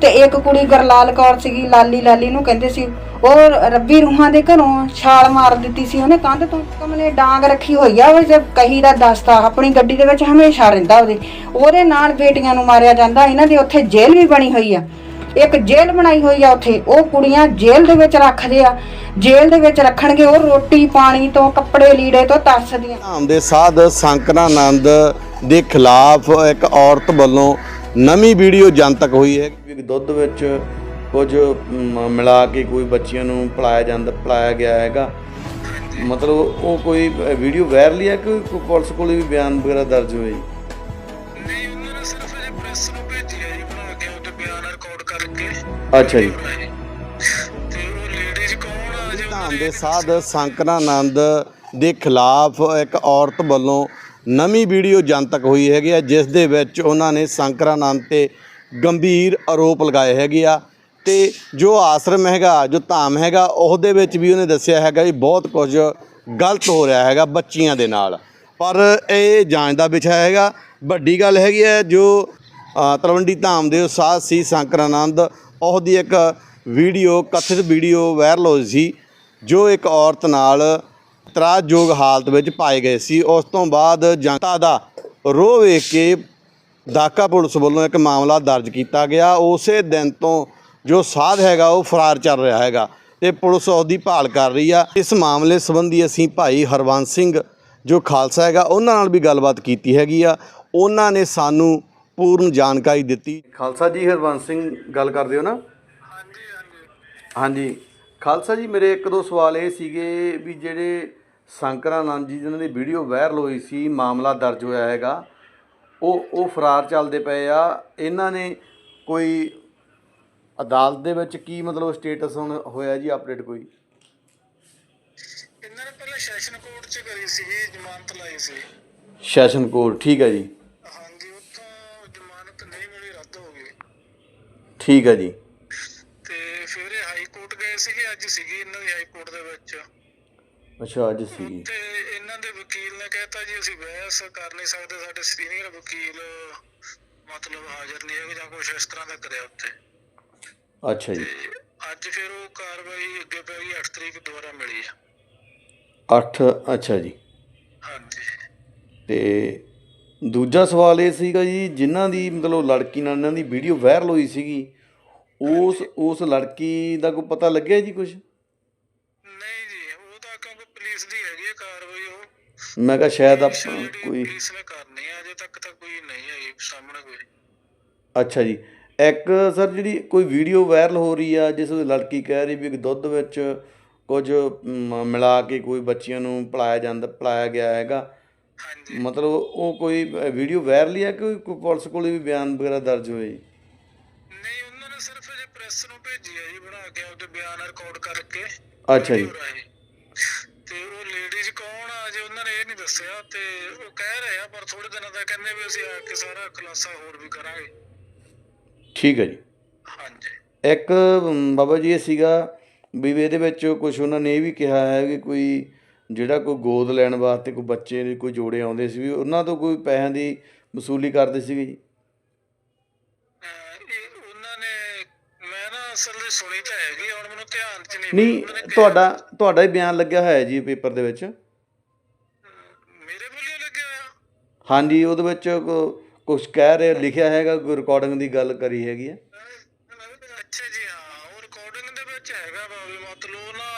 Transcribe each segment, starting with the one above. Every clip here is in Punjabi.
ਤੇ ਇੱਕ ਕੁੜੀ ਗਰਲਾਲ ਕੌਰ ਸੀਗੀ, ਲਾਲੀ ਲਾਲੀ ਨੂੰ ਕਹਿੰਦੇ ਸੀ, ਉਹ ਰੱਬੀ ਰੂਹਾਂ ਦੇ ਘਰੋਂ ਛਾਲ ਮਾਰ ਦਿੱਤੀ ਸੀ ਉਹਨੇ ਕੰਧ ਤੋਂ, ਕਮਲੇ ਡਾਂਗ ਰੱਖੀ ਹੋਈ ਆ, ਉਹ ਜੇ ਕਹੀ ਦਾ ਦੱਸਦਾ ਆਪਣੀ ਗੱਡੀ ਦੇ ਵਿੱਚ ਹਮੇਸ਼ਾ ਰਹਿੰਦਾ ਉਹਦੇ। ਉਹਦੇ ਨਾਲ ਬੇਟੀਆਂ ਨੂੰ ਮਾਰਿਆ ਜਾਂਦਾ, ਇਹਨਾਂ ਦੀ ਉੱਥੇ ਜੇਲ੍ਹ ਵੀ ਬਣੀ ਹੋਈ ਆ। ਇੱਕ ਜੇਲ੍ਹ ਬਣਾਈ ਹੋਈ ਆ ਉੱਥੇ, ਉਹ ਕੁੜੀਆਂ ਜੇਲ੍ਹ ਦੇ ਵਿੱਚ ਰੱਖਦੇ ਆ। ਜੇਲ੍ਹ ਦੇ ਵਿੱਚ ਰੱਖਣਗੇ, ਉਹ ਰੋਟੀ ਪਾਣੀ ਤੋਂ, ਕੱਪੜੇ ਲੀੜੇ ਤੋਂ ਤਰਸਦੀਆਂ। ਧਾਮ ਦੇ ਸਾਧ ਸੰਕਰਾਨੰਦ ਦੇ ਖਿਲਾਫ ਇੱਕ ਔਰਤ ਵੱਲੋਂ ਨਵੀਂ ਵੀਡੀਓ ਜਨਤਕ ਹੋਈ ਹੈ। ਕਿ ਦੁੱਧ ਵਿੱਚ ਕੁਝ ਮਿਲਾ ਕੇ ਕੋਈ ਬੱਚੀਆਂ ਨੂੰ ਪਲਾਇਆ ਜਾਂਦਾ ਪਲਾਇਆ ਗਿਆ ਹੈਗਾ। ਮਤਲਬ ਉਹ ਕੋਈ ਵੀਡੀਓ ਵਾਇਰਲ ਹੈ ਕਿ ਕੋਈ ਪੁਲਿਸ ਕੋਲ ਵੀ ਬਿਆਨ ਵਗੈਰਾ ਦਰਜ ਹੋਏ? ਨਹੀਂ ਉਹਨਾਂ ਨੇ ਸਿਰਫ ਇਹ ਪ੍ਰੈਸ ਨੂੰ ਭੇਜੀ ਹੈ ਜੀ ਬਣਾ ਕੇ ਉਹਦੇ ਬਿਆਨ ਰਿਕਾਰਡ ਕਰਕੇ। ਅੱਛਾ ਜੀ। ਤੇ ਉਹ ਲੇਡੀਜ਼ ਕੌਣ ਆ ਜੀ ਧਾਮ ਦੇ ਸਾਧ ਸੰਕਰਾਨੰਦ ਦੇ ਖਿਲਾਫ ਇੱਕ ਔਰਤ ਵੱਲੋਂ ਨਵੀਂ ਵੀਡੀਓ ਜਨਤਕ ਹੋਈ ਹੈਗੀ ਆ, ਜਿਸ ਦੇ ਵਿੱਚ ਉਹਨਾਂ ਨੇ ਸੰਕਰਾਨੰਦ ਤੇ ਗੰਭੀਰ ਆਰੋਪ ਲਗਾਏ ਹੈਗੇ ਆ। ਤੇ ਜੋ ਆਸ਼ਰਮ ਹੈਗਾ, ਜੋ ਧਾਮ ਹੈਗਾ, ਉਹਦੇ ਵਿੱਚ ਵੀ ਉਹਨੇ ਦੱਸਿਆ ਹੈਗਾ ਵੀ ਬਹੁਤ ਕੁਝ ਗਲਤ ਹੋ ਰਿਹਾ ਹੈਗਾ ਬੱਚੀਆਂ ਦੇ ਨਾਲ। ਪਰ ਇਹ ਜਾਂਚ ਦਾ ਵਿਸ਼ਾ ਹੈਗਾ। ਵੱਡੀ ਗੱਲ ਹੈਗੀ ਹੈ, ਜੋ ਤਲਵੰਡੀ ਧਾਮ ਦੇ ਉਸਾਦ ਸੀ ਸੰਕਰਾਨੰਦ, ਉਹਦੀ ਇੱਕ ਵੀਡੀਓ, ਕਥਿਤ ਵੀਡੀਓ ਵਾਇਰਲ ਹੋਈ ਸੀ, ਜੋ ਇੱਕ ਔਰਤ ਨਾਲ ਇਤਰਾਜ਼ਯੋਗ ਹਾਲਤ ਵਿੱਚ ਪਾਏ ਗਏ ਸੀ। ਉਸ ਤੋਂ ਬਾਅਦ ਜਨਤਾ ਦਾ ਰੋਹ ਵੇਖ ਕੇ ਦਾਕਾ ਪੁਲਿਸ ਵੱਲੋਂ ਇੱਕ ਮਾਮਲਾ ਦਰਜ ਕੀਤਾ ਗਿਆ। ਉਸੇ ਦਿਨ ਤੋਂ ਜੋ ਸਾਧ ਹੈਗਾ ਉਹ ਫਰਾਰ ਚੱਲ ਰਿਹਾ ਹੈਗਾ ਤੇ ਪੁਲਿਸ ਉਹਦੀ ਭਾਲ ਕਰ ਰਹੀ ਆ। ਇਸ ਮਾਮਲੇ ਸੰਬੰਧੀ ਅਸੀਂ ਭਾਈ ਹਰਵੰਸ ਸਿੰਘ ਜੋ ਖਾਲਸਾ ਹੈਗਾ ਉਹਨਾਂ ਨਾਲ ਵੀ ਗੱਲਬਾਤ ਕੀਤੀ ਹੈਗੀ ਆ। ਉਹਨਾਂ ਨੇ ਸਾਨੂੰ ਪੂਰਨ ਜਾਣਕਾਰੀ ਦਿੱਤੀ। ਖਾਲਸਾ ਜੀ ਹਰਵੰਸ ਸਿੰਘ ਗੱਲ ਕਰਦੇ ਹੋ ਨਾ? ਹਾਂਜੀ ਹਾਂਜੀ। ਹਾਂਜੀ। ਖਾਲਸਾ ਜੀ ਮੇਰੇ ਇੱਕ ਦੋ ਸਵਾਲ ਇਹ ਸੀਗੇ ਵੀ ਜਿਹੜੇ ਸ਼ੰਕਰਾਨੰਦ ਜੀ ਜਿਨ੍ਹਾਂ ਦੀ ਵੀਡੀਓ ਵਾਇਰਲ ਹੋਈ ਸੀ ਮਾਮਲਾ ਦਰਜ ਹੋਇਆ ਹੈਗਾ। ਉਹ ਉਹ ਫਰਾਰ ਚੱਲਦੇ ਪਏ ਆ। ਇਹਨਾਂ ਨੇ ਕੋਈ ਅਦਾਲਤ ਦੇ ਵਿੱਚ ਕੀ ਮਤਲਬ ਸਟੇਟਸ ਹੁਣ ਹੋਇਆ ਜੀ ਅਪਡੇਟ ਕੋਈ? ਇਹਨਾਂ ਨੇ ਪਹਿਲਾਂ ਸੈਸ਼ਨ ਕੋਰਟ 'ਚ ਕਰੀ ਸੀਗੀ ਜ਼ਮਾਨਤ ਲਾਈ ਸੀ। ਸੈਸ਼ਨ ਕੋਰਟ ਠੀਕ ਹੈ ਜੀ। ਹਾਂਜੀ ਉੱਥੋਂ ਜ਼ਮਾਨਤ ਨਹੀਂ ਮਿਲੀ ਰੱਦ ਹੋ ਗਈ। ਠੀਕ ਹੈ ਜੀ। ਤੇ ਫਿਰ ਇਹ ਹਾਈ ਕੋਰਟ ਗਏ ਸੀਗੇ ਅੱਜ ਸੀਗੀ ਇਹਨਾਂ ਦੀ ਹਾਈ ਕੋਰਟ ਦੇ ਵਿੱਚ। ਅੱਛਾ ਅੱਜ ਸੀ। ਤੇ ਇਹਨਾਂ ਦੇ ਵਕੀਲ ਨੇ ਕਹਿਤਾ ਜੀ ਅਸੀਂ ਬਹਿਸ ਕਰ ਨਹੀਂ ਸਕਦੇ ਸਾਡੇ ਸੀਨੀਅਰ ਵਕੀਲ ਮਤਲਬ ਹਾਜ਼ਰ ਨਹੀਂ ਹੈਗੇ ਜਾਂ ਕੁਝ ਇਸ ਤਰ੍ਹਾਂ ਦਾ ਕਰਿਆ ਉੱਥੇ। ਅੱਛਾ ਜੀ। ਤੇ ਅੱਜ ਫਿਰ ਉਹ ਕਾਰਵਾਈ ਅੱਗੇ ਪੈ ਗਈ 8 ਤਰੀਕ ਦੁਬਾਰਾ ਮਿਲੀ ਆ। 8 ਅੱਛਾ ਜੀ। ਹਾਂਜੀ। ਤੇ ਦੂਜਾ ਸਵਾਲ ਇਹ ਸੀਗਾ ਜੀ ਜਿਨ੍ਹਾਂ ਦੀ ਮਤਲਬ ਲੜਕੀ ਨਾਲ ਇਹਨਾਂ ਦੀ ਵੀਡੀਓ ਵਾਇਰਲ ਹੋਈ ਸੀਗੀ ਉਸ ਉਸ ਲੜਕੀ ਦਾ ਕੋਈ ਪਤਾ ਲੱਗਿਆ ਜੀ ਕੁਝ ਨਹੀਂ ਜੀ ਉਹ ਤਾਂ ਕਿਉਂਕਿ ਪੁਲਿਸ ਦੀ ਹੈਗੀ ਹੈ ਕਾਰਵਾਈ ਉਹ ਮੈਂ ਕਿਹਾ ਸ਼ਾਇਦ ਆਪਾਂ ਕੋਈ ਨੇ ਕਰਨੀ ਹੈ ਅਜੇ ਤੱਕ ਤਾਂ ਕੋਈ ਨਹੀਂ ਆਈ ਸਾਹਮਣੇ ਕੋਈ। ਅੱਛਾ ਜੀ। ਇੱਕ ਸਰ ਜਿਹੜੀ ਕੋਈ ਵੀਡੀਓ ਵਾਇਰਲ ਹੋ ਰਹੀ ਆ ਜਿਸ ਵਿੱਚ ਲੜਕੀ ਕਹਿ ਰਹੀ ਵੀ ਦੁੱਧ ਵਿੱਚ ਕੁਝ ਮ, ਮਿਲਾ ਕੇ ਕੋਈ ਬੱਚੀਆਂ ਨੂੰ ਪਲਾਇਆ ਜਾਂਦਾ ਪਲਾਇਆ ਗਿਆ ਹੈਗਾ। ਹਾਂਜੀ। ਮਤਲਬ ਉਹ ਕੋਈ ਵੀਡੀਓ ਵਾਇਰਲ ਹੀ ਆ ਕਿ ਕੋਈ ਪੁਲਿਸ ਕੋਲ ਵੀ ਬਿਆਨ ਵਗੈਰਾ ਦਰਜ ਹੋਏ? ਜੀ ਨਹੀਂ ਉਹਨਾਂ ਨੇ ਸਿਰਫ ਜੇ ਪ੍ਰੈਸ ਨੂੰ ਭੇਜੀ ਹੈ ਜੀ ਬਣਾ ਕੇ ਉਹਦੇ ਬਿਆਨ ਰਿਕਾਰਡ ਕਰਕੇ ਅੱਛਾ ਜੀ। ਰਾਹੀਂ। ਤੇ ਉਹ ਲੇਡੀਜ਼ ਕੌਣ ਆ ਜੇ ਉਹਨਾਂ ਨੇ ਇਹ ਨਹੀਂ ਦੱਸਿਆ ਤੇ ਉਹ ਕਹਿ ਰਹੇ ਆ ਪਰ ਥੋੜੇ ਦਿਨਾਂ ਦਾ ਕਹਿੰਦੇ ਵੀ ਅਸੀਂ ਆ ਕੇ ਸਾਰਾ ਖੁਲਾਸਾ ਹੋਰ ਵੀ ਕਰਾਂਗੇ। ਠੀਕ ਹੈ ਜੀ। ਹਾਂਜੀ। ਇੱਕ ਬਾਬਾ ਜੀ ਇਹ ਸੀਗਾ ਵੀ ਇਹਦੇ ਵਿੱਚ ਕੁਝ ਉਹਨਾਂ ਨੇ ਇਹ ਵੀ ਕਿਹਾ ਹੈ ਕਿ ਕੋਈ ਜਿਹੜਾ ਕੋਈ ਗੋਦ ਲੈਣ ਵਾਸਤੇ ਕੋਈ ਬੱਚੇ ਦੇ ਕੋਈ ਜੋੜੇ ਆਉਂਦੇ ਸੀ ਵੀ ਉਹਨਾਂ ਤੋਂ ਕੋਈ ਪੈਸਿਆਂ ਦੀ ਵਸੂਲੀ ਕਰਦੇ ਸੀਗੇ ਜੀ? ਅਹ ਇਹ ਉਹਨਾਂ ਨੇ ਮੈਂ ਨਾ ਅਸਲ ਵਿੱਚ ਸੁਣੀ ਤਾਂ ਹੈਗੀ ਹੁਣ ਮੈਨੂੰ ਧਿਆਨ 'ਚ ਨਹੀਂ ਨਹੀਂ ਨੇ ਤੁਹਾਡਾ ਤੁਹਾਡਾ ਹੀ ਬਿਆਨ ਲੱਗਿਆ ਹੋਇਆ ਜੀ ਪੇਪਰ ਦੇ ਵਿੱਚ ਮੇਰੇ ਵੱਲੋਂ ਲੱਗਿਆ ਹੋਇਆ ਹਾਂਜੀ ਉਹਦੇ ਵਿੱਚ ਕੁਝ ਕਹਿ ਰਿਹਾ ਲਿਖਿਆ ਹੈਗਾ ਕੋਈ ਰਿਕਾਰਡਿੰਗ ਦੀ ਗੱਲ ਕਰੀ ਹੈਗੀ ਹੈ ਅੱਛਾ ਜੀ ਹਾਂ ਉਹ ਰਿਕਾਰਡਿੰਗ ਦੇ ਵਿੱਚ ਹੈਗਾ ਵਾ ਵੀ ਮਤਲਬ ਨਾ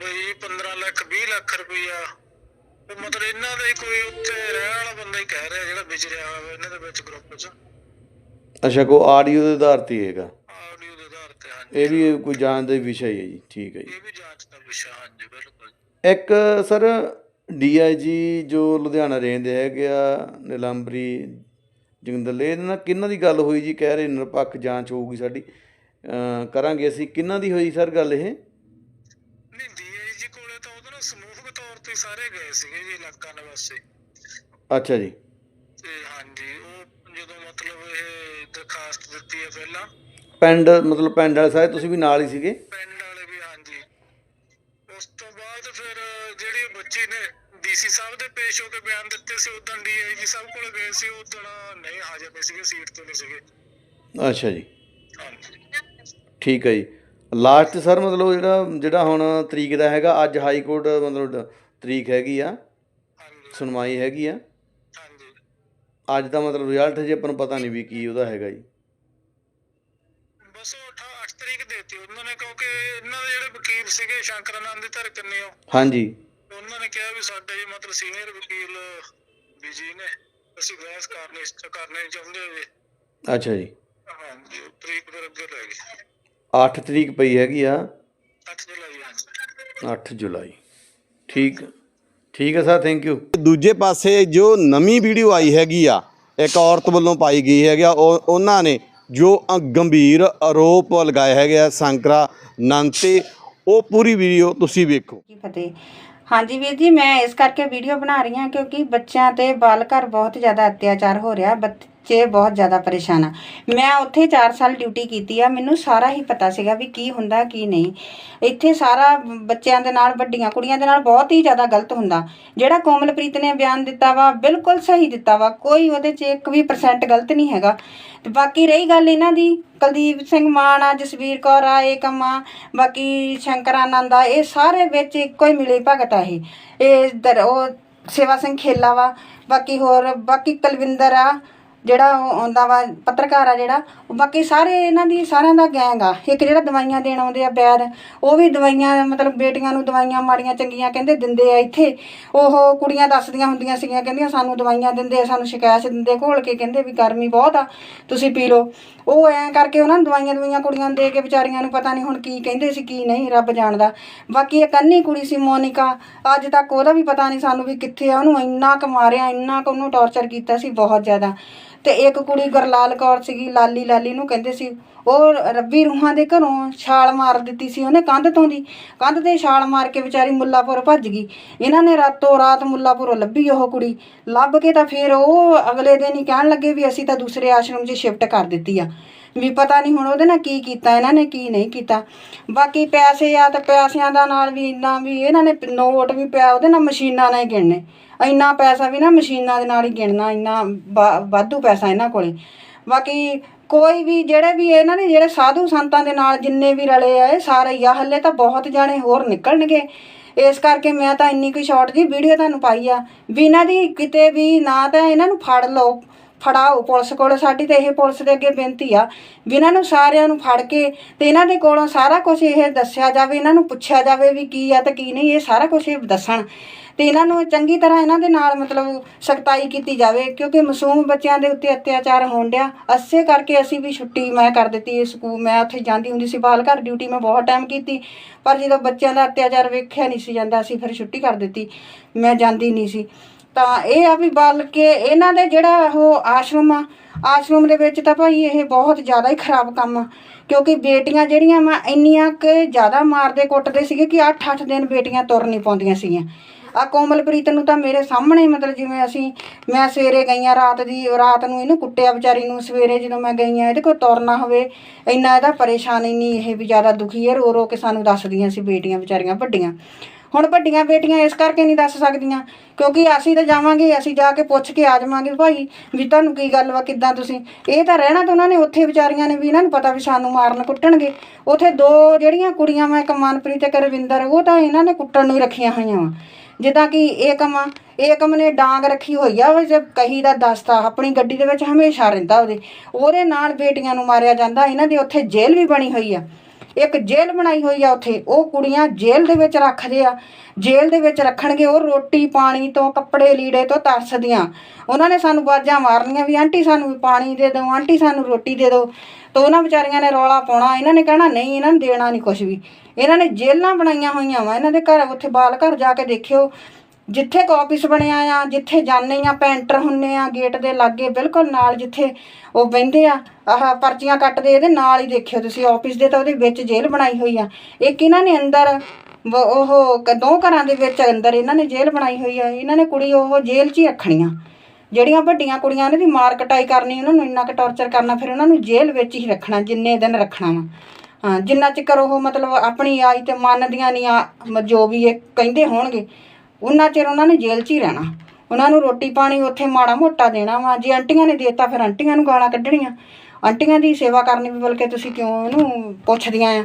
ਬਈ 15 ਲੱਖ 20 ਲੱਖ ਰੁਪਈਆ। ਮਤਲਬ ਇਹਨਾਂ ਦਾ ਹੀ ਕੋਈ ਉੱਥੇ ਰਹਿਣ ਵਾਲਾ ਬੰਦਾ ਹੀ ਕਹਿ ਰਿਹਾ ਜਿਹੜਾ ਵਿਚਰਿਆ ਹੋਇਆ ਇਹਨਾਂ ਦੇ ਵਿੱਚ ਗਰੁੱਪ 'ਚ। ਅੱਛਾ ਕੋ ਆਡੀਓ ਦੇ ਆਧਾਰ ਤੇ ਹੈਗਾ। ਆਡੀਓ ਦੇ ਆਧਾਰ ਤੇ ਹਾਂਜੀ। ਇਹ ਵੀ ਕੋਈ ਜਾਣ ਦਾ ਵਿਸ਼ਾ ਹੀ ਹੈ ਜੀ ਠੀਕ ਹੈ ਜੀ। ਇਹ ਵੀ ਜਾਂਚ ਦਾ ਵਿਸ਼ਾ ਹਾਂਜੀ ਬਿਲਕੁਲ। ਇੱਕ ਸਰ ਡੀਆਈਜੀ ਜੋ ਲੁਧਿਆਣਾ ਰਹਿੰਦੇ ਹੈਗੇ ਆ ਨਿਲੰਬਰੀ ਜਗਿੰਦਰ ਇਹਦੇ ਨਾਲ ਕਿਹਨਾਂ ਦੀ ਗੱਲ ਹੋਈ ਜੀ? ਕਹਿ ਰਹੇ ਨਿਰਪੱਖ ਜਾਂਚ ਹੋਊਗੀ ਸਾਡੀ। ਕਰਾਂਗੇ ਅਸੀਂ। ਕਿਹਨਾਂ ਦੀ ਹੋਈ ਸਰ ਗੱਲ ਇਹ? ਨਹੀਂ ਡੀਆਈਜੀ ਕੋਲੇ ਤਾਂ ਉਹਦੇ ਨਾਲ ਸਮੂਹਕ ਤੌਰ ਤੇ ਸਾਰੇ ਗਏ ਸੀਗੇ ਜੀ ਇਲਾਕਾ ਨਿਵਾਸੀ। ਅੱਛਾ ਜੀ। ਤੇ ਹਾਂਜੀ ਉਹ ਜਦੋਂ ਮਤਲਬ ਇਹ ਦਰਖਾਸਤ ਦਿੱਤੀ ਹੈ ਪਹਿਲਾਂ। ਪਿੰਡ ਮਤਲਬ ਪਿੰਡ ਵਾਲੇ ਸਾਰੇ ਤੁਸੀਂ ਵੀ ਨਾਲ ਹੀ ਸੀਗੇ? ਪਿੰਡ ਉਸ ਤੋਂ ਬਾਅਦ ਫਿਰ ਜਿਹੜੀ ਬੱਚੀ ਨੇ ਡੀਸੀ ਸਾਹਿਬ ਦੇ ਪੇਸ਼ ਹੋ ਕੇ ਬਿਆਨ ਦਿੱਤੇ ਸੀ ਉਦੋਂ ਡੀਆਈਜੀ ਸਾਹਿਬ ਕੋਲ ਗਏ ਸੀ ਉਦੋਂ ਨਹੀਂ ਹਾਜ਼ਰ ਨਹੀਂ ਸੀਗੇ ਸੀਟ ਤੇ ਨਹੀਂ ਸੀਗੇ। ਅੱਛਾ ਜੀ। ਠੀਕ ਹੈ ਜੀ। ਲਾਸਟ ਸਰ ਮਤਲਬ ਜਿਹੜਾ ਜਿਹੜਾ ਹੁਣ ਤਰੀਕ ਦਾ ਹੈਗਾ ਅੱਜ ਹਾਈ ਕੋਰਟ ਮਤਲਬ ਤਰੀਕ ਹੈਗੀ ਆ ਸੁਣਵਾਈ ਹੈਗੀ ਆ। ਹਾਂਜੀ। ਅੱਜ ਦਾ ਮਤਲਬ ਰਿਜ਼ਲਟ ਜੇ ਆਪਾਂ ਨੂੰ ਪਤਾ ਨਹੀਂ ਵੀ ਕੀ ਉਹਦਾ ਹੈਗਾ ਜੀ। ਬਸ ਉਹ 8 ਤਰੀਕ ਦੇਤੀ ਉਹਨਾਂ ਨੇ ਜਿਹੜੇ ਵਕੀਲ ਸੀਗੇ ਸ਼ੰਕਰ ਆਨੰਦ ਦੇ ਧਰ ਕੰਨਿਓ ਹਾਂਜੀ। ਉਹਨਾਂ ਨੇ ਕਿਹਾ ਵੀ ਸਾਡੇ ਜੀ ਮਤਲਬ ਸੀਨੀਅਰ ਵਕੀਲ ਬੀਜੀ ਨੇ ਅਸੀਂ ਬਹਿਸ ਕਰਨੀ ਕਰਨੇ ਚਾਹੁੰਦੇ ਜੀ ਅੱਛਾ ਜੀ। ਹਾਂਜੀ ਤਰੀਕ ਫਿਰ ਅੱਗੇ ਲੈ ਗਏ 8 ਤਰੀਕ ਪਈ ਹੈਗੀ ਆ। 8 ਜੁਲਾਈ ਹਾਂਜੀ। 8 ਜੁਲਾਈ। ਠੀਕ ਠੀਕ ਹੈ ਸਰ ਥੈਂਕ ਯੂ ਦੂਜੇ ਪਾਸੇ ਜੋ ਨਵੀਂ ਵੀਡੀਓ ਆਈ ਹੈਗੀ ਆ ਇੱਕ ਔਰਤ ਵੱਲੋਂ ਪਾਈ ਗਈ ਹੈਗੀ ਆ ਉਹ ਉਹਨਾਂ ਨੇ ਜੋ ਗੰਭੀਰ ਆਰੋਪ ਲਗਾਏ ਹੈਗੇ ਆ ਸੰਕਰਾ ਨੰਦ ਤੇ ਉਹ ਪੂਰੀ ਵੀਡੀਓ ਤੁਸੀਂ ਵੇਖੋ। ਕੀ ਫਤਿਹ। ਹਾਂਜੀ ਵੀਰ ਜੀ, ਮੈਂ ਇਸ ਕਰਕੇ ਵੀਡੀਓ ਬਣਾ ਰਹੀ ਹਾਂ ਕਿਉਂਕਿ ਬੱਚਿਆਂ ਤੇ ਬਾਲ ਘਰ ਬਹੁਤ ਜ਼ਿਆਦਾ ਅਤਿਆਚਾਰ ਹੋ ਰਿਹਾ। ਬੱਚੇ 'ਚ ਬਹੁਤ ਜ਼ਿਆਦਾ ਪਰੇਸ਼ਾਨ ਆ। ਮੈਂ ਉੱਥੇ 4 ਸਾਲ ਡਿਊਟੀ ਕੀਤੀ ਆ, ਮੈਨੂੰ ਸਾਰਾ ਹੀ ਪਤਾ ਸੀਗਾ ਵੀ ਕੀ ਹੁੰਦਾ, ਕੀ ਨਹੀਂ। ਇੱਥੇ ਸਾਰਾ ਬੱਚਿਆਂ ਦੇ ਨਾਲ, ਵੱਡੀਆਂ ਕੁੜੀਆਂ ਦੇ ਨਾਲ ਬਹੁਤ ਹੀ ਜ਼ਿਆਦਾ ਗਲਤ ਹੁੰਦਾ। ਜਿਹੜਾ ਕੋਮਲਪ੍ਰੀਤ ਨੇ ਬਿਆਨ ਦਿੱਤਾ ਵਾ, ਬਿਲਕੁਲ ਸਹੀ ਦਿੱਤਾ ਵਾ, ਕੋਈ ਉਹਦੇ 'ਚ ਇੱਕ ਵੀ ਪਰਸੈਂਟ ਗਲਤ ਨਹੀਂ ਹੈਗਾ। ਤੇ ਬਾਕੀ ਰਹੀ ਗੱਲ ਇਹਨਾਂ ਦੀ, ਕੁਲਦੀਪ ਸਿੰਘ ਮਾਨ ਆ, ਜਸਵੀਰ ਕੌਰ ਆ, ਇਹ ਕੰਮਾ ਬਾਕੀ ਸ਼ੰਕਰ ਆਨੰਦ ਆ, ਇਹ ਸਾਰੇ ਵਿੱਚ ਇੱਕੋ ਹੀ ਮਿਲੇ ਭਗਤ ਆ ਇਹ। ਇਹ ਦਰ, ਉਹ ਸੇਵਾ ਸਿੰਘ ਖੇਲਾ ਵਾ, ਬਾਕੀ ਹੋਰ, ਬਾਕੀ ਕੁਲਵਿੰਦਰ ਆ ਜਿਹੜਾ ਉਹ ਆਉਂਦਾ ਵਾ, ਪੱਤਰਕਾਰ ਆ ਜਿਹੜਾ ਬਾਕੀ ਸਾਰੇ ਇਹਨਾਂ ਦੀ, ਸਾਰਿਆਂ ਦਾ ਗੈਂਗ ਆ। ਇੱਕ ਜਿਹੜਾ ਦਵਾਈਆਂ ਦੇਣ ਆਉਂਦੇ ਆ ਬੈਰ, ਉਹ ਵੀ ਦਵਾਈਆਂ, ਮਤਲਬ ਬੇਟੀਆਂ ਨੂੰ ਦਵਾਈਆਂ ਮਾੜੀਆਂ ਚੰਗੀਆਂ ਕਹਿੰਦੇ ਦਿੰਦੇ ਆ ਇੱਥੇ। ਉਹ ਕੁੜੀਆਂ ਦੱਸਦੀਆਂ ਹੁੰਦੀਆਂ ਸੀਗੀਆਂ, ਕਹਿੰਦੀਆਂ ਸਾਨੂੰ ਦਵਾਈਆਂ ਦਿੰਦੇ ਆ, ਸਾਨੂੰ ਸ਼ਿਕਾਇਤ ਦਿੰਦੇ ਘੋਲ ਕੇ ਕਹਿੰਦੇ ਵੀ ਗਰਮੀ ਬਹੁਤ ਆ, ਤੁਸੀਂ ਪੀ ਲਓ। ਉਹ ਐਂ ਕਰਕੇ ਉਹਨਾਂ ਨੂੰ ਦਵਾਈਆਂ ਦਵਾਈਆਂ ਕੁੜੀਆਂ ਨੂੰ ਦੇ ਕੇ ਵਿਚਾਰੀਆਂ ਨੂੰ ਪਤਾ ਨਹੀਂ ਹੁਣ ਕੀ ਕਹਿੰਦੇ ਸੀ, ਕੀ ਨਹੀਂ, ਰੱਬ ਜਾਣਦਾ। ਬਾਕੀ ਇੱਕ ਅੰਨੀ ਕੁੜੀ ਸੀ ਮੋਨਿਕਾ, ਅੱਜ ਤੱਕ ਉਹਦਾ ਵੀ ਪਤਾ ਨਹੀਂ ਸਾਨੂੰ ਵੀ ਕਿੱਥੇ ਆ, ਉਹਨੂੰ ਇੰਨਾ ਕੁ ਮਾਰਿਆ, ਇੰਨਾ ਕੁ ਉਹਨੂੰ ਟੌਰਚਰ ਕੀਤਾ ਸੀ ਬਹੁਤ ਜ਼ਿਆਦਾ। ਤੇ ਇੱਕ ਕੁੜੀ ਗੁਰਲਾਲ ਕੌਰ ਸੀਗੀ, ਲਾਲੀ ਲਾਲੀ ਨੂੰ ਕਹਿੰਦੇ ਸੀ ਉਹ ਰੱਬੀ ਰੂਹਾਂ ਦੇ ਘਰੋਂ ਛਾਲ ਮਾਰ ਦਿੱਤੀ ਸੀ ਉਹਨੇ ਕੰਧ ਤੋਂ ਦੀ। ਕੰਧ ਤੇ ਛਾਲ ਮਾਰ ਕੇ ਵਿਚਾਰੀ ਮੁੱਲਾਪੁਰ ਭੱਜ ਗਈ। ਇਹਨਾਂ ਨੇ ਰਾਤੋਂ ਰਾਤ ਮੁੱਲਾਪੁਰੋਂ ਲੱਭੀ ਉਹ ਕੁੜੀ। ਲੱਭ ਕੇ ਤਾਂ ਫਿਰ ਉਹ ਅਗਲੇ ਦਿਨ ਹੀ ਕਹਿਣ ਲੱਗੇ ਵੀ ਅਸੀਂ ਤਾਂ ਦੂਸਰੇ ਆਸ਼ਰਮ 'ਚ ਸ਼ਿਫਟ ਕਰ ਦਿੱਤੀ ਆ। ਵੀ ਪਤਾ ਨਹੀਂ ਹੁਣ ਉਹਦੇ ਨਾਲ ਕੀ ਕੀਤਾ, ਇਹਨਾਂ ਨੇ ਕੀ ਨਹੀਂ ਕੀਤਾ। ਬਾਕੀ ਪੈਸੇ ਆ ਤਾਂ ਪੈਸਿਆਂ ਦਾ ਨਾਲ ਵੀ ਇੰਨਾ ਵੀ ਇਹਨਾਂ ਨੇ ਨੋਟ ਵੀ ਪਿਆ, ਉਹਦੇ ਨਾਲ ਮਸ਼ੀਨਾਂ ਨਾਲ ਹੀ ਗਿਣਨੇ। ਇੰਨਾ ਪੈਸਾ ਵੀ ਨਾ ਮਸ਼ੀਨਾਂ ਦੇ ਨਾਲ ਹੀ ਗਿਣਨਾ, ਇੰਨਾ ਵਾ- ਵਾਧੂ ਪੈਸਾ ਇਹਨਾਂ ਕੋਲੇ। ਬਾਕੀ ਕੋਈ ਵੀ ਜਿਹੜੇ ਵੀ ਇਹਨਾਂ ਨੇ ਜਿਹੜੇ ਸਾਧੂ ਸੰਤਾਂ ਦੇ ਨਾਲ ਜਿੰਨੇ ਵੀ ਰਲੇ ਆ, ਇਹ ਸਾਰੇ ਹੀ ਆ, ਹੱਲੇ ਤਾਂ ਬਹੁਤ ਜਾਣੇ ਹੋਰ ਨਿਕਲਣਗੇ। ਇਸ ਕਰਕੇ ਮੈਂ ਤਾਂ ਇੰਨੀ ਕੁ ਸ਼ਾਰਟ ਜੀ ਵੀਡੀਓ ਤੁਹਾਨੂੰ ਪਾਈ ਆ। ਵੀ ਇਹਨਾਂ ਦੀ ਕਿਤੇ ਵੀ ਨਾ ਤਾਂ ਇਹਨਾਂ ਨੂੰ ਫੜ ਲਓ, ਫੜਾਓ ਪੁਲਿਸ ਕੋਲ। ਸਾਡੀ ਤਾਂ ਇਹ ਪੁਲਿਸ ਦੇ ਅੱਗੇ ਬੇਨਤੀ ਆ। ਵੀ ਇਹਨਾਂ ਨੂੰ ਸਾਰਿਆਂ ਨੂੰ ਫੜ ਕੇ ਤੇ ਇਹਨਾਂ ਦੇ ਕੋਲੋਂ ਸਾਰਾ ਕੁਝ ਇਹ ਦੱਸਿਆ ਜਾਵੇ, ਇਹਨਾਂ ਨੂੰ ਪੁੱਛਿਆ ਜਾਵੇ ਵੀ ਕੀ ਆ ਤੇ ਕੀ ਨਹੀਂ, ਇਹ ਸਾਰਾ ਕੁਝ ਇਹ ਦੱਸਣ। ਤੇ ਇਹਨਾਂ ਨੂੰ ਚੰਗੀ ਤਰ੍ਹਾਂ ਇਹਨਾਂ ਦੇ ਨਾਲ ਮਤਲਬ ਸਖਤਾਈ ਕੀਤੀ ਜਾਵੇ, ਕਿਉਂਕਿ ਮਾਸੂਮ ਬੱਚਿਆਂ ਦੇ ਉੱਤੇ ਅਤਿਆਚਾਰ ਹੋਣ ਡਿਆ। ਅਸੇ ਕਰਕੇ ਅਸੀਂ ਵੀ ਛੁੱਟੀ ਮੈਂ ਕਰ ਦਿੱਤੀ ਸਕੂਲ, ਮੈਂ ਉੱਥੇ ਜਾਂਦੀ ਹੁੰਦੀ ਸੀ ਬਾਲ ਘਰ ਡਿਊਟੀ ਮੈਂ ਬਹੁਤ ਟਾਈਮ ਕੀਤੀ। ਪਰ ਜਦੋਂ ਬੱਚਿਆਂ ਦਾ ਅਤਿਆਚਾਰ ਵੇਖਿਆ ਨਹੀਂ ਸੀ ਜਾਂਦਾ, ਅਸੀਂ ਫਿਰ ਛੁੱਟੀ ਕਰ ਦਿੱਤੀ। ਮੈਂ ਜਾਂਦੀ ਨਹੀਂ ਸੀ। ਤਾਂ ਇਹ ਆ ਵੀ ਬਲਕਿ ਇਹਨਾਂ ਦੇ ਜਿਹੜਾ ਉਹ ਆਸ਼ਰਮ ਆ, ਆਸ਼ਰਮ ਦੇ ਵਿੱਚ ਤਾਂ ਭਾਈ ਇਹ ਬਹੁਤ ਜ਼ਿਆਦਾ ਹੀ ਖਰਾਬ ਕੰਮ ਆ। ਕਿਉਂਕਿ ਬੇਟੀਆਂ ਜਿਹੜੀਆਂ ਵਾ, ਇੰਨੀਆਂ ਕਿ ਜ਼ਿਆਦਾ ਮਾਰਦੇ ਕੁੱਟਦੇ ਸੀਗੇ ਕਿ 8-8 ਦਿਨ ਬੇਟੀਆਂ ਤੁਰ ਨਹੀਂ ਪਾਉਂਦੀਆਂ ਸੀਗੀਆਂ। ਆ ਕੋਮਲਪ੍ਰੀਤ ਨੂੰ ਤਾਂ ਮੇਰੇ ਸਾਹਮਣੇ ਮਤਲਬ ਜਿਵੇਂ ਅਸੀਂ, ਮੈਂ ਸਵੇਰੇ ਗਈਆਂ ਰਾਤ ਦੀ, ਰਾਤ ਨੂੰ ਇਹਨੂੰ ਕੁੱਟਿਆ ਵਿਚਾਰੀ ਨੂੰ ਸਵੇਰੇ ਜਦੋਂ ਮੈਂ ਗਈ ਆ, ਇਹਦੇ ਕੋਲ ਤੁਰਨਾ ਹੋਵੇ। ਇੰਨਾ ਇਹਦਾ ਪਰੇਸ਼ਾਨੀ ਨਹੀਂ ਇਹ ਵੀ ਜ਼ਿਆਦਾ ਦੁਖੀ ਹੈ ਰੋ ਰੋ ਕੇ ਸਾਨੂੰ ਦੱਸਦੀਆਂ ਸੀ ਬੇਟੀਆਂ ਵਿਚਾਰੀਆਂ ਵੱਡੀਆਂ। ਹੁਣ ਵੱਡੀਆਂ ਬੇਟੀਆਂ ਇਸ ਕਰਕੇ ਨਹੀਂ ਦੱਸ ਸਕਦੀਆਂ, ਕਿਉਂਕਿ ਅਸੀਂ ਤਾਂ ਜਾਵਾਂਗੇ, ਅਸੀਂ ਜਾ ਕੇ ਪੁੱਛ ਕੇ ਆ ਜਾਵਾਂਗੇ, ਭਾਈ ਵੀ ਤੁਹਾਨੂੰ ਕੀ ਗੱਲ ਵਾ, ਕਿੱਦਾਂ ਤੁਸੀਂ? ਇਹ ਤਾਂ ਰਹਿਣਾ ਤਾਂ ਉਹਨਾਂ ਨੇ ਉੱਥੇ ਵਿਚਾਰੀਆਂ ਨੇ ਵੀ, ਇਹਨਾਂ ਨੂੰ ਪਤਾ ਵੀ ਸਾਨੂੰ ਮਾਰਨ ਕੁੱਟਣਗੇ। ਉੱਥੇ ਦੋ ਜਿਹੜੀਆਂ ਕੁੜੀਆਂ ਵਾ, ਇੱਕ ਮਨਪ੍ਰੀਤ ਤੇ ਇੱਕ ਰਵਿੰਦਰ, ਉਹ ਤਾਂ ਇਹਨਾਂ ਨੇ ਕੁੱਟਣ ਨੂੰ ਹੀ ਰੱਖੀਆਂ ਹੋਈਆਂ ਵਾ। ਜਿੱਦਾਂ ਕਿ ਏਕਮ ਆ ਏਕਮ ਨੇ ਡਾਂਗ ਰੱਖੀ ਹੋਈ ਆ, ਉਹ ਕਹੀ ਦਾ ਦਸਤਾ, ਆਪਣੀ ਗੱਡੀ ਦੇ ਵਿੱਚ ਹਮੇਸ਼ਾ ਰਹਿੰਦਾ ਉਹਦੇ। ਉਹਦੇ ਨਾਲ ਬੇਟੀਆਂ ਨੂੰ ਮਾਰਿਆ ਜਾਂਦਾ, ਇਹਨਾਂ ਦੀ ਉੱਥੇ ਜੇਲ੍ਹ ਵੀ ਬਣੀ ਹੋਈ ਆ। ਇੱਕ ਜੇਲ੍ਹ ਬਣਾਈ ਹੋਈ ਆ ਉੱਥੇ, ਉਹ ਕੁੜੀਆਂ ਜੇਲ੍ਹ ਦੇ ਵਿੱਚ ਰੱਖਦੇ ਆ। ਜੇਲ੍ਹ ਦੇ ਵਿੱਚ ਰੱਖਣਗੇ, ਉਹ ਰੋਟੀ ਪਾਣੀ ਤੋਂ, ਕੱਪੜੇ ਲੀੜੇ ਤੋਂ ਤਰਸਦੀਆਂ। ਉਹਨਾਂ ਨੇ ਸਾਨੂੰ ਬਾਜਾਂ ਮਾਰਨੀਆਂ ਵੀ, ਆਂਟੀ ਸਾਨੂੰ ਪਾਣੀ ਦੇ ਦਿਓ, ਆਂਟੀ ਸਾਨੂੰ ਰੋਟੀ ਦੇ ਦਿਓ। ਤਾਂ ਉਹਨਾਂ ਵਿਚਾਰੀਆਂ ਨੇ ਰੌਲਾ ਪਾਉਣਾ, ਇਹਨਾਂ ਨੇ ਕਹਿਣਾ, ਨਹੀਂ, ਇਹਨਾਂ ਨੂੰ ਦੇਣਾ ਨਹੀਂ ਕੁਝ ਵੀ। ਇਹਨਾਂ ਨੇ ਜੇਲ੍ਹਾਂ ਬਣਾਈਆਂ ਹੋਈਆਂ ਵਾ, ਇਹਨਾਂ ਦੇ ਘਰ, ਉੱਥੇ ਬਾਲ ਘਰ ਜਾ ਕੇ ਦੇਖਿਓ। ਜਿੱਥੇ ਕ ਆਫਿਸ ਬਣਿਆ ਆ ਜਿੱਥੇ ਜਾਂਦੇ ਆ, ਪੈਂਟਰ ਹੁੰਨੇ ਆ, ਗੇਟ ਦੇ ਲਾਗੇ, ਬਿਲਕੁਲ ਨਾਲ ਜਿੱਥੇ ਉਹ ਬਹਿੰਦੇ ਆ, ਆਹ ਪਰਚੀਆਂ ਕੱਟਦੇ, ਇਹਦੇ ਨਾਲ ਹੀ ਦੇਖਿਓ ਤੁਸੀਂ, ਆਫਿਸ ਦੇ ਤਾਂ ਉਹਦੇ ਵਿੱਚ ਜੇਲ੍ਹ ਬਣਾਈ ਹੋਈ ਆ। ਇੱਕ ਇਹਨਾਂ ਨੇ ਅੰਦਰ ਉਹ ਦੋ ਘਰਾਂ ਦੇ ਵਿੱਚ ਅੰਦਰ ਇਹਨਾਂ ਨੇ ਜੇਲ੍ਹ ਬਣਾਈ ਹੋਈ ਆ, ਇਹਨਾਂ ਨੇ ਕੁੜੀ ਉਹ ਜੇਲ੍ਹ 'ਚ ਹੀ ਰੱਖਣੀ ਆ ਜਿਹੜੀਆਂ ਵੱਡੀਆਂ ਕੁੜੀਆਂ ਨੇ ਦੀ ਮਾਰ ਕਟਾਈ ਕਰਨੀ, ਉਹਨਾਂ ਨੂੰ ਇੰਨਾ ਕੁ ਟੌਰਚਰ ਕਰਨਾ, ਫਿਰ ਉਹਨਾਂ ਨੂੰ ਜੇਲ੍ਹ ਵਿੱਚ ਹੀ ਰੱਖਣਾ, ਜਿੰਨੇ ਦਿਨ ਰੱਖਣਾ ਵਾ। ਹਾਂ, ਜਿੰਨਾ ਚਿਰ ਉਹ ਮਤਲਬ ਆਪਣੀ ਆਈ ਤੇ ਮੰਨਦੀਆਂ ਨਹੀਂ ਆ, ਜੋ ਵੀ ਇਹ ਕਹਿੰਦੇ ਹੋਣਗੇ ਉਹਨਾਂ ਚਿਰ ਉਹਨਾਂ ਨੇ ਜੇਲ੍ਹ 'ਚ ਹੀ ਰਹਿਣਾ। ਉਹਨਾਂ ਨੂੰ ਰੋਟੀ ਪਾਣੀ ਉੱਥੇ ਮਾੜਾ ਮੋਟਾ ਦੇਣਾ ਵਾ। ਜੇ ਆਂਟੀਆਂ ਨੇ ਦੇਤਾ, ਫਿਰ ਆਂਟੀਆਂ ਨੂੰ ਗਾਲਾਂ ਕੱਢਣੀਆਂ। ਆਂਟੀਆਂ ਦੀ ਸੇਵਾ ਕਰਨੀ ਵੀ ਬਲਕਿ ਤੁਸੀਂ ਕਿਉਂ ਇਹਨੂੰ ਪੁੱਛਦੀਆਂ ਆ?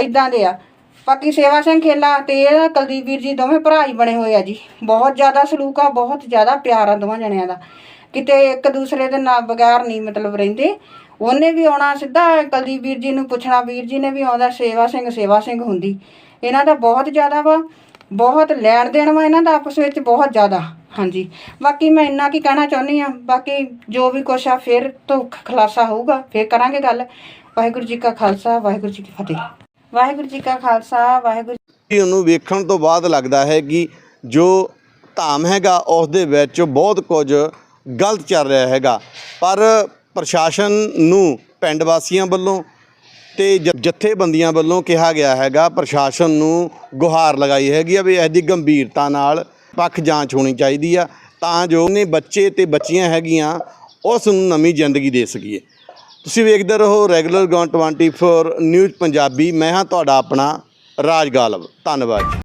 ਇਦਾਂ ਦੇ ਆ। ਬਾਕੀ ਸੇਵਾ ਸਿੰਘ ਖੇਲਾ ਤੇ ਇਹ ਕੁਲਦੀਪ ਵੀਰ ਜੀ ਦੋਵੇਂ ਭਰਾ ਹੀ ਬਣੇ ਹੋਏ ਆ ਜੀ। ਬਹੁਤ ਜ਼ਿਆਦਾ ਸਲੂਕ ਆ, ਬਹੁਤ ਜ਼ਿਆਦਾ ਪਿਆਰ ਆ ਦੋਵਾਂ ਜਣਿਆਂ ਦਾ। ਕਿਤੇ ਇੱਕ ਦੂਸਰੇ ਦੇ ਨਾਲ ਬਗੈਰ ਨਹੀਂ ਮਤਲਬ ਰਹਿੰਦੇ। ਉਹਨੇ ਵੀ ਆਉਣਾ ਸਿੱਧਾ, ਕੁਲਦੀਪ ਵੀਰ ਜੀ ਨੂੰ ਪੁੱਛਣਾ। ਵੀਰ ਜੀ ਨੇ ਵੀ ਆਉਂਦਾ, ਸੇਵਾ ਸਿੰਘ ਸੇਵਾ ਸਿੰਘ ਹੁੰਦੀ। ਇਹਨਾਂ ਦਾ ਬਹੁਤ ਜ਼ਿਆਦਾ ਵਾ। ਬਹੁਤ ਲੈਣ ਦੇਣ ਵਾ ਇਹਨਾਂ ਦਾ ਆਪਸ ਵਿੱਚ ਬਹੁਤ ਜ਼ਿਆਦਾ, ਹਾਂਜੀ। ਬਾਕੀ ਮੈਂ ਇੰਨਾ ਕੀ ਕਹਿਣਾ ਚਾਹੁੰਦੀ ਆ ਬਾਕੀ ਜੋ ਵੀ ਕੁਛ ਆ, ਫਿਰ ਤੋਂ ਖੁਲਾਸਾ ਹੋਊਗਾ, ਫਿਰ ਕਰਾਂਗੇ ਗੱਲ। ਵਾਹਿਗੁਰੂ ਜੀ ਕਾ ਖਾਲਸਾ, ਵਾਹਿਗੁਰੂ ਜੀ ਕੀ ਫਤਿਹ। ਵਾਹਿਗੁਰੂ ਜੀ ਕਾ ਖਾਲਸਾ, ਵਾਹਿਗੁਰੂ ਜੀ ਉਹਨੂੰ ਵੇਖਣ ਤੋਂ ਬਾਅਦ ਲੱਗਦਾ ਹੈ ਕਿ ਜੋ ਧਾਮ ਹੈਗਾ, ਉਸ ਦੇ ਵਿੱਚ ਬਹੁਤ ਕੁਝ ਗਲਤ ਚੱਲ ਰਿਹਾ ਹੈਗਾ। ਪਰ ਪ੍ਰਸ਼ਾਸਨ ਨੂੰ, ਪਿੰਡ ਵਾਸੀਆਂ ਵੱਲੋਂ ਤੇ ਜ- ਜਥੇਬੰਦੀਆਂ ਵੱਲੋਂ ਕਿਹਾ ਗਿਆ ਹੈਗਾ, ਪ੍ਰਸ਼ਾਸਨ ਨੂੰ ਗੁਹਾਰ ਲਗਾਈ ਹੈਗੀ ਆ ਵੀ ਇਹਦੀ ਗੰਭੀਰਤਾ ਨਾਲ ਪੱਖ ਜਾਂਚ ਹੋਣੀ ਚਾਹੀਦੀ ਆ, ਤਾਂ ਜੋ ਨੇ ਬੱਚੇ ਤੇ ਬੱਚੀਆਂ ਹੈਗੀਆਂ, ਉਸ ਨੂੰ ਨਵੀਂ ਜ਼ਿੰਦਗੀ ਦੇ ਸਕੀਏ। ਤੁਸੀਂ ਵੇਖਦੇ ਰਹੋ ਰੈਗੂਲਰ ਗੌਨ 24 ਨਿਊਜ਼ ਪੰਜਾਬੀ। ਮੈਂ ਹਾਂ ਤੁਹਾਡਾ ਆਪਣਾ ਰਾਜ ਗਾਲਬ ਧੰਨਵਾਦ ਜੀ।